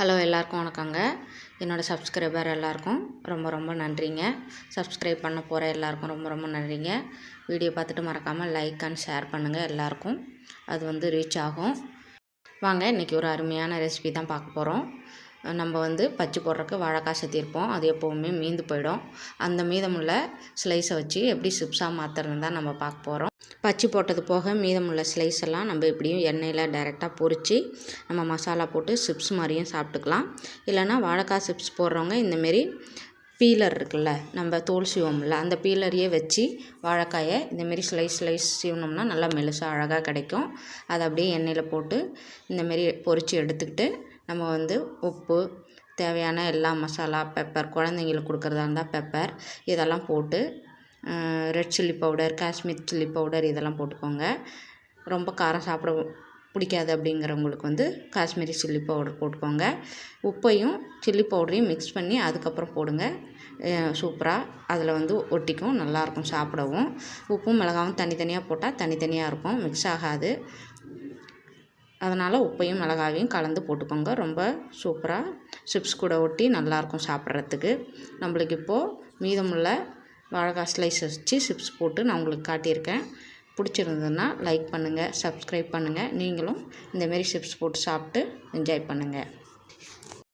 Hello எல்லாருக்கும் வணக்கங்க. என்னோடய சப்ஸ்கிரைபர் எல்லாருக்கும் ரொம்ப ரொம்ப நன்றிங்க. சப்ஸ்கிரைப் பண்ண போகிற எல்லாருக்கும் ரொம்ப ரொம்ப நன்றிங்க. வீடியோ பார்த்துட்டு மறக்காமல் லைக் அண்ட் ஷேர் பண்ணுங்கள் எல்லாருக்கும். அது வந்து ரீச் ஆகும். வாங்க இன்றைக்கி ஒரு அருமையான ரெசிபி தான் பார்க்க போகிறோம் நம்ம வந்து பச்சை போடுறக்கு வாழைக்காய் சேர்த்திருப்போம் அது எப்போவுமே மீந்து போயிடும். அந்த மீதமுள்ள ஸ்லைஸை வச்சு எப்படி சிப்ஸாக மாற்றுறதுன்னு தான் நம்ம பார்க்க போகிறோம் பச்சி போட்டது போக மீதமுள்ள ஸ்லைஸ் எல்லாம் நம்ம எப்படியும் எண்ணெயில் டைரெக்டாக பொறிச்சு நம்ம மசாலா போட்டு சிப்ஸ் மாதிரியும் சாப்பிட்டுக்கலாம். இல்லைனா வாழைக்காய் சிப்ஸ் போடுறவங்க இந்தமாரி பீலர் இருக்குல்ல நம்ம தோல் சீவோம்ல அந்த பீலரையே வச்சு வாழைக்காயை இந்தமாரி ஸ்லைஸ் ஸ்லைஸ் சீவனோம்னா நல்லா மெலுசாக அழகாக கிடைக்கும். அதை அப்படியே எண்ணெயில் போட்டு இந்தமாரி பொரித்து எடுத்துக்கிட்டு நம்ம வந்து உப்பு தேவையான எல்லா மசாலா பெப்பர் குழந்தைங்களுக்கு கொடுக்குறதா இருந்தால் பெப்பர் இதெல்லாம் போட்டு red chilli powder Kashmir chilli powder இதெல்லாம் போட்டுக்கோங்க. ரொம்ப காரம் சாப்பிட பிடிக்காது அப்படிங்கிறவங்களுக்கு வந்து காஷ்மீரி சில்லி பவுடர் போட்டுக்கோங்க. உப்பையும் சில்லி பவுடரையும் மிக்ஸ் பண்ணி அதுக்கப்புறம் போடுங்க. சூப்பராக அதில் வந்து ஒட்டிக்கும் நல்லாயிருக்கும் சாப்பிடவும். உப்பும் மிளகாவும் தனித்தனியாக போட்டால் தனித்தனியாக இருக்கும் மிக்ஸ் ஆகாது. அதனால் உப்பையும் மிளகாவையும் கலந்து போட்டுக்கோங்க. ரொம்ப சூப்பராக சிப்ஸ் கூட ஒட்டி நல்லாயிருக்கும் சாப்பிட்றதுக்கு. நம்மளுக்கு இப்போது மீதமுள்ள வாழைக்காய் ஸ்லைஸ் வச்சு சிப்ஸ் போட்டு நான் உங்களுக்கு காட்டியிருக்கேன். பிடிச்சிருந்ததுன்னா லைக் பண்ணுங்கள் சப்ஸ்கிரைப் பண்ணுங்கள் நீங்களும் இந்தமாரி சிப்ஸ் போட்டு சாப்பிட்டு என்ஜாய் பண்ணுங்கள்